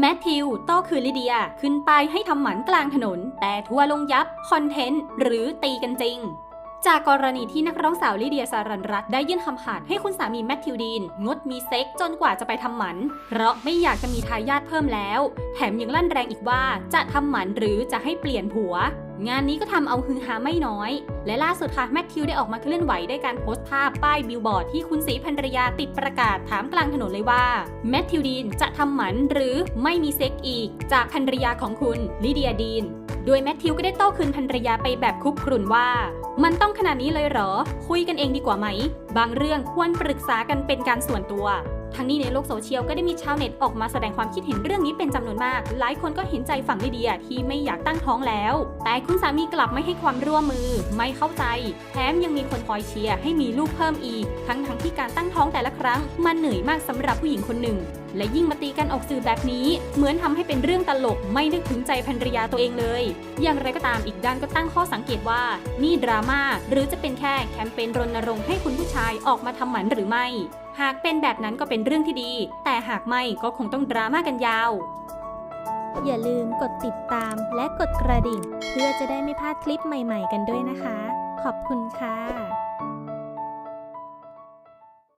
แมทธิวโต้คือลิเดียขึ้นไปให้ทำหมันกลางถนน แต่ทัวลงยับ คอนเทนต์ หรือตีกันจริง จากกรณีที่นักร้องสาวลิเดียสารันรัตได้ยื่นคำขาดให้คุณสามีแมทธิวดีน งดมีเซ็กจนกว่าจะไปทำหมัน เพราะไม่อยากจะมีทายาทเพิ่มแล้ว แถมยังลั่นแรงอีกว่าจะทำหมันหรือจะให้เปลี่ยนผัว งานนี้ก็ทำเอาฮือฮาไม่น้อย และล่าสุดค่ะแมทธิวได้ออกมาเคลื่อนไหวด้วยการโพสต์ภาพป้ายบิลบอร์ดที่คุณสีภรรยาติดประกาศถามกลางถนนเลยว่าแมทธิวดีนจะทำหมันหรือไม่มีเซ็กอีก จากภรรยาของคุณลิเดียดีน โดยแมทธิวก็ได้โต้คืนภรรยาไปแบบคุกครุ่นว่า มันต้องขนาดนี้เลยเหรอ คุยกันเองดีกว่าไหม บางเรื่องควรปรึกษากันเป็นการส่วนตัว ทั้งนี้ในโลกโซเชียลก็ได้มีชาวเน็ตออกมาแสดงความคิดเห็นเรื่องนี้เป็นจำนวนมาก หลายคนก็เห็นใจฝั่งลิเดียที่ไม่อยากตั้งท้องแล้ว แต่คุณสามีกลับไม่ให้ความร่วมมือ ไม่เข้าใจ แถมยังมีคนคอยเชียร์ให้มีลูกเพิ่มอีก ทั้งทั้งที่การตั้งท้องแต่ละครั้งมันเหนื่อยมากสำหรับผู้หญิงคนหนึ่ง และยิ่งมาตีกันออกสื่อแบบนี้ เหมือนทำให้เป็นเรื่องตลกไม่นึกถึงใจภรรยาตัวเองเลย อย่างไรก็ตามอีกด้านก็ตั้งข้อสังเกตว่า นี่ดราม่าหรือจะเป็นแค่แคมเปญรณรงค์ให้คุณผู้ชายออกมาทำหมันหรือไม่ หากเป็นแบบนั้นก็เป็นเรื่องที่ดี แต่หากไม่ก็คงต้องดราม่ากันยาว อย่าลืมกดติดตามและกดกระดิ่ง เพื่อจะได้ไม่พลาดคลิปใหม่ ๆ กันด้วยนะคะ ขอบคุณค่ะ